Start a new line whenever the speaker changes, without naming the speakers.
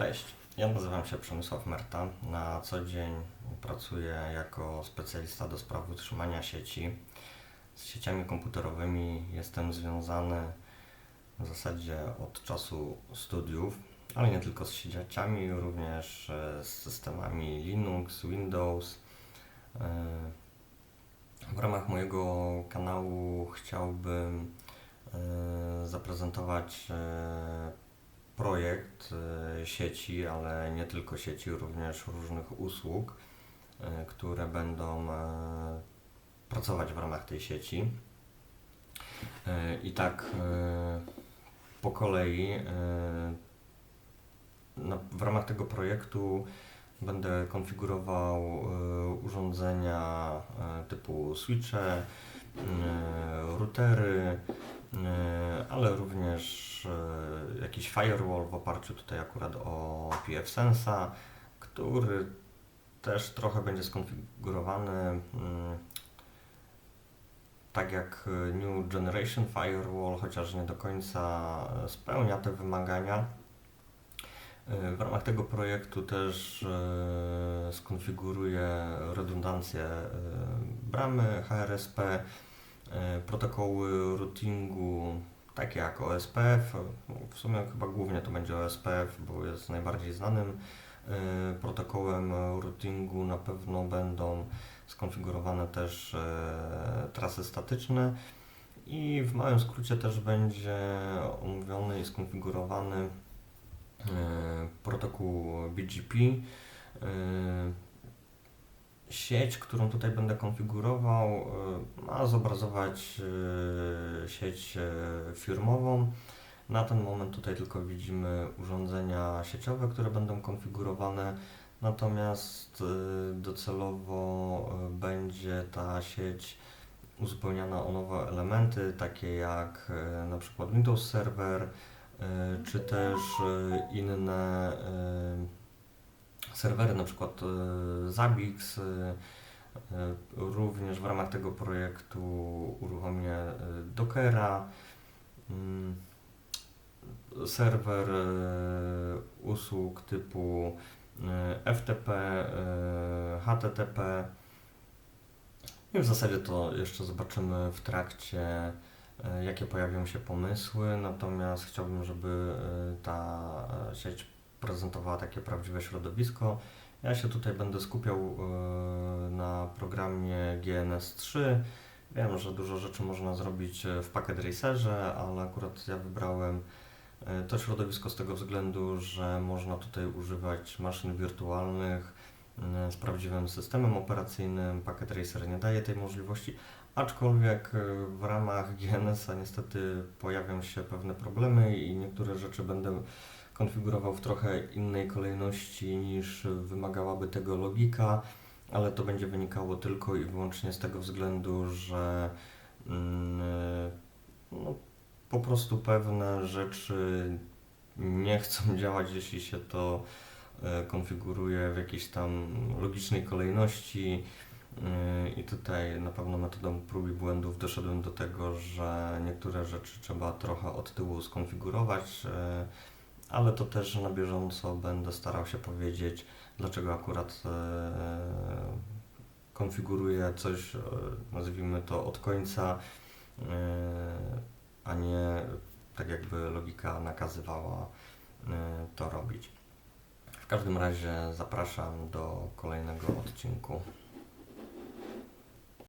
Cześć, ja nazywam się Przemysław Merta. Na co dzień pracuję jako specjalista do spraw utrzymania sieci. Z sieciami komputerowymi jestem związany w zasadzie od czasu studiów, ale nie tylko z sieciami, również e, z systemami Linux, Windows. E, W ramach mojego kanału chciałbym e, zaprezentować projekt e, sieci, ale nie tylko sieci, również różnych usług, e, które będą e, pracować w ramach tej sieci. I tak po kolei w ramach tego projektu będę konfigurował urządzenia typu switche, routery, ale również e, jakiś firewall w oparciu tutaj akurat o pfSense'a, który też trochę będzie skonfigurowany mm, tak jak e, New Generation Firewall, chociaż nie do końca e, spełnia te wymagania. E, W ramach tego projektu też e, skonfiguruję redundancję e, bramy HRSP, e, protokoły routingu takie jak OSPF. W sumie chyba głównie to będzie OSPF, bo jest najbardziej znanym e, protokołem routingu. Na pewno będą skonfigurowane też e, trasy statyczne i w małym skrócie też będzie omówiony i skonfigurowany e, protokół BGP. E, Sieć, którą tutaj będę konfigurował, e, ma zobrazować e, sieć e, firmową. Na ten moment tutaj tylko widzimy urządzenia sieciowe, które będą konfigurowane, natomiast e, docelowo e, będzie ta sieć uzupełniana o nowe elementy, takie jak e, na przykład Windows Server, e, czy też e, inne e, serwery, na przykład e, Zabbix. e, e, Również w ramach tego projektu uruchomię Dockera, mm, serwer usług typu FTP, HTTP. I w zasadzie to jeszcze zobaczymy w trakcie, jakie pojawią się pomysły. Natomiast chciałbym, żeby ta sieć prezentowała takie prawdziwe środowisko. Ja się tutaj będę skupiał e, na programie GNS3. Wiem, że dużo rzeczy można zrobić e, w Packet Racerze, ale akurat ja wybrałem e, to środowisko z tego względu, że można tutaj używać maszyn wirtualnych z prawdziwym systemem operacyjnym. Packet Racer nie daje tej możliwości, aczkolwiek e, w ramach GNS-a niestety pojawią się pewne problemy i niektóre rzeczy będę konfigurował w trochę innej kolejności niż wymagałaby tego logika, ale to będzie wynikało tylko i wyłącznie z tego względu, że mm, no, po prostu pewne rzeczy nie chcą działać, jeśli się to e, konfiguruje w jakiejś tam logicznej kolejności. Yy, I tutaj na pewno metodą prób i błędów doszedłem do tego, że niektóre rzeczy trzeba trochę od tyłu skonfigurować, yy, ale to też na bieżąco będę starał się powiedzieć, dlaczego akurat konfiguruję coś, nazwijmy to od końca, a nie tak jakby logika nakazywała. W każdym razie zapraszam do kolejnego odcinku.